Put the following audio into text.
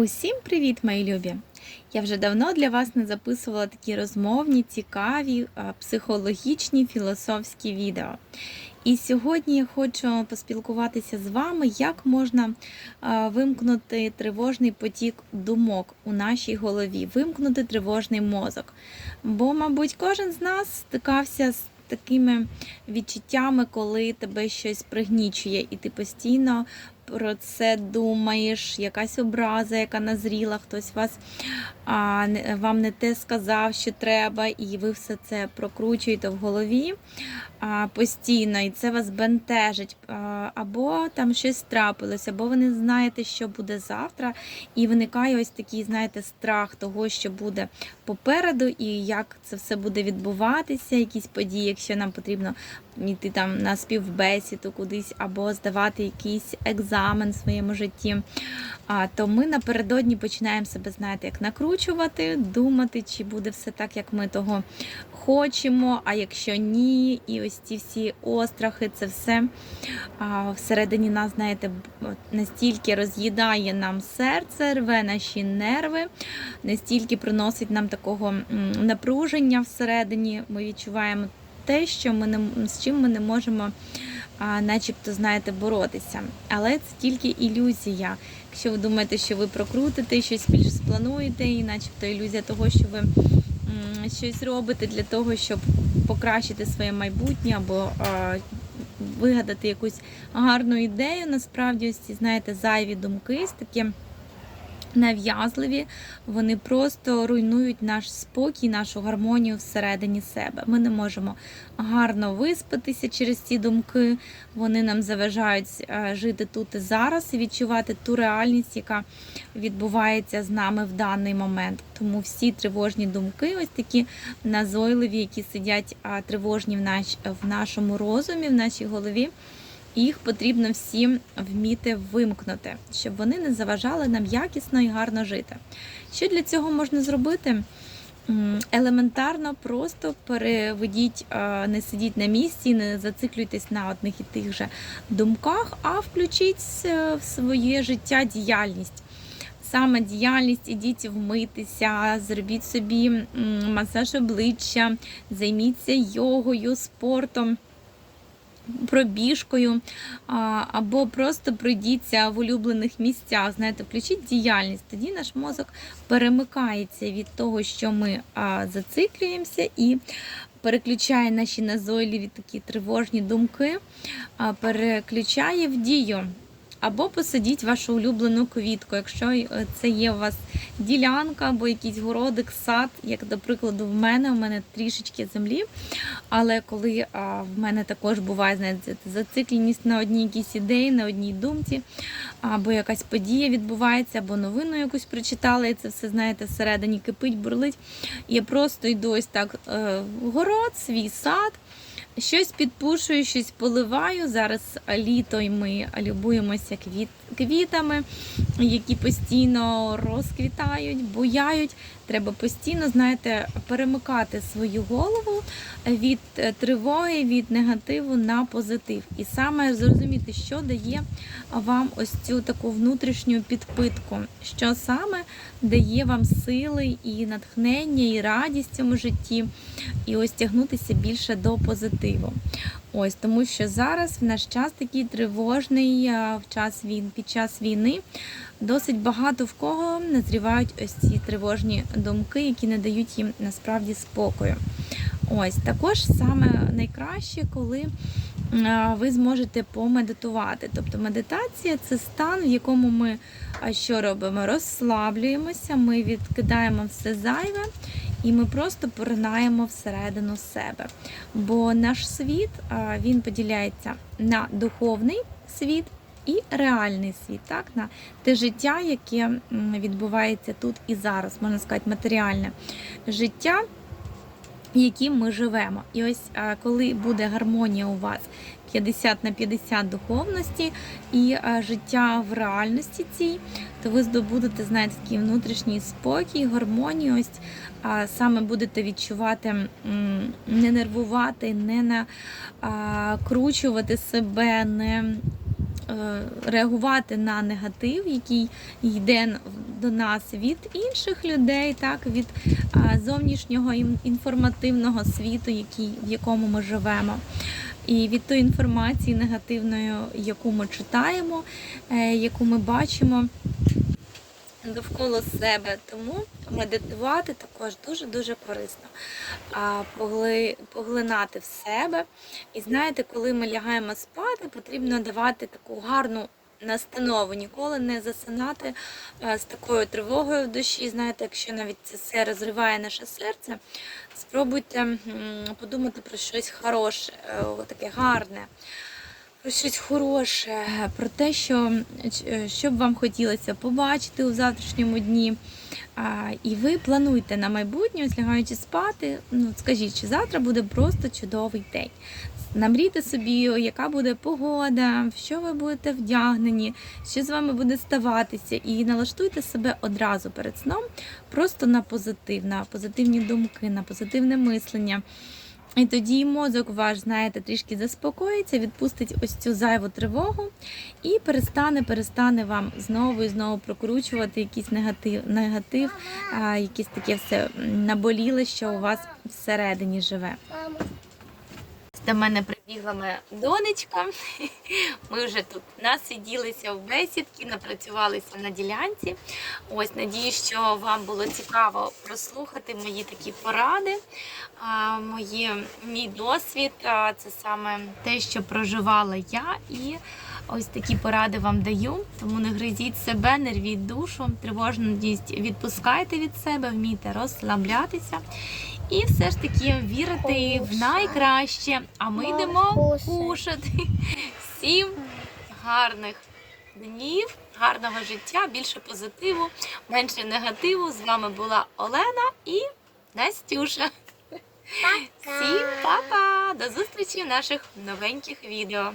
Усім привіт, мої любі! Я вже давно для вас не записувала такі розмовні, цікаві, психологічні, філософські відео. І сьогодні я хочу поспілкуватися з вами, як можна вимкнути тривожний потік думок у нашій голові, вимкнути тривожний мозок. Бо, мабуть, кожен з нас стикався з такими відчуттями, коли тебе щось пригнічує, і ти постійно про це думаєш, якась образа, яка назріла, хтось вас а, вам не те сказав, що треба, і ви все це прокручуєте в голові постійно, і це вас бентежить. Або там щось трапилось, або ви не знаєте, що буде завтра, і виникає ось такий, знаєте, страх того, що буде попереду, і як це все буде відбуватися, якісь події, якщо нам потрібно йти там на співбесіду кудись, або здавати якийсь екзамен в своєму житті. То ми напередодні починаємо себе, знаєте, як накручувати, думати, чи буде все так, як ми того хочемо, а якщо ні, і ось ці всі острахи, це все всередині нас, знаєте, настільки роз'їдає нам серце, рве наші нерви, настільки приносить нам такого напруження всередині. Ми відчуваємо те, що ми не з чим ми не можемо, начебто, знаєте, боротися. Але це тільки ілюзія. Якщо ви думаєте, що ви прокрутите, щось більш сплануєте, і начебто ілюзія того, що ви щось робите для того, щоб покращити своє майбутнє або вигадати якусь гарну ідею, насправді. Ось ці, знаєте, зайві думки, з такі нав'язливі, вони просто руйнують наш спокій, нашу гармонію всередині себе. Ми не можемо гарно виспатися через ці думки. Вони нам заважають е, жити тут і зараз і відчувати ту реальність, яка відбувається з нами в даний момент. Тому всі тривожні думки, ось такі назойливі, які сидять тривожні в, наш, в нашому розумі, в нашій голові. Їх потрібно всім вміти вимкнути, щоб вони не заважали нам якісно і гарно жити. Що для цього можна зробити? Елементарно, просто переведіть, не сидіть на місці, не зациклюйтесь на одних і тих же думках, а включіть е, в своє життя діяльність. Саме діяльність, ідіть вмитися, зробіть собі масаж обличчя, займіться йогою, спортом пробіжкою, або просто пройдіться в улюблених місцях. Знаєте, включіть діяльність. Тоді наш мозок перемикається від того, що ми зациклюємося, і переключає наші назойливі такі тривожні думки, переключає в дію. Або посадіть вашу улюблену квітку, якщо е, це є у вас ділянка або якийсь городик, сад, як до прикладу, в мене, у мене трішечки землі. Але коли а, в мене також буває знаєте, зацикленість на одній якійсь ідеї, на одній думці, або якась подія відбувається, або новину якусь прочитала, і це все, знаєте, всередині кипить, бурлить. Я просто йду ось так е, в город, свій сад. Щось підпушую, щось поливаю. Зараз літо і ми любуємося квіт, квітами, які постійно розквітають, буяють. Треба постійно, знаєте, перемикати свою голову від е, тривоги, від негативу на позитив. І саме зрозуміти, що дає вам ось цю таку внутрішню підпитку, що саме дає вам сили і натхнення, і радість в цьому житті, і ось тягнутися більше до позитиву. Ось тому, що зараз в наш час такий тривожний в час війн, під час війни досить багато в кого назрівають ось ці тривожні думки, які не дають їм насправді спокою. Ось також саме найкраще, коли ви зможете помедитувати. Тобто медитація це стан, в якому ми що робимо? Розслаблюємося, ми відкидаємо все зайве. І ми просто поринаємо всередину себе. Бо наш світ він поділяється на духовний світ і реальний світ, так? на те життя, яке відбувається тут і зараз, можна сказати, матеріальне життя, яким ми живемо. І ось коли буде гармонія у вас 50 на 50 духовності і життя в реальності цій, то ви здобудете, знаєте, такий внутрішній спокій, гармонію. Ось саме будете відчувати, не нервувати, не накручувати себе, не реагувати на негатив, який йде до нас від інших людей, так від зовнішнього інформативного світу, який, в якому ми живемо. І від тої інформації негативної, яку ми читаємо, е, яку ми бачимо довкола себе. Тому медитувати також дуже-дуже корисно. Поглинати в себе. І знаєте, коли ми лягаємо спати, потрібно давати таку гарну настанову, ніколи не засинати е, з такою тривогою в душі. Знаєте, якщо навіть це все розриває наше серце, спробуйте подумати про щось хороше, е, таке гарне. Про щось хороше, про те, що, е, що б вам хотілося побачити у завтрашньому дні. А, і ви плануєте на майбутнє, ось лягаючи спати. Ну, скажіть, чи завтра буде просто чудовий день. Намрійте собі, яка буде погода, в що ви будете вдягнені, що з вами буде ставатися, і налаштуйте себе одразу перед сном просто на позитив, на позитивні думки, на позитивне мислення. І тоді мозок ваш, знаєте, трішки заспокоїться, відпустить ось цю зайву тривогу і перестане, перестане вам знову і знову прокручувати якийсь негатив, негатив а, якісь таке все наболіле, що у вас всередині живе. До мене прибігла моя донечка. Ми вже тут насиділися в бесідки, напрацювалися на ділянці. Ось надію, що вам було цікаво прослухати мої такі поради, мої, мій досвід. Це саме те, що проживала я. І ось такі поради вам даю. Тому не гризіть себе, не рвіть душу, тривожність відпускайте від себе, вмійте розслаблятися. І все ж таки вірити в найкраще. А ми йдемо кушати. Всім гарних днів, гарного життя, більше позитиву, менше негативу. З вами була Олена і Настюша. Всім па-па! До зустрічі в наших новеньких відео.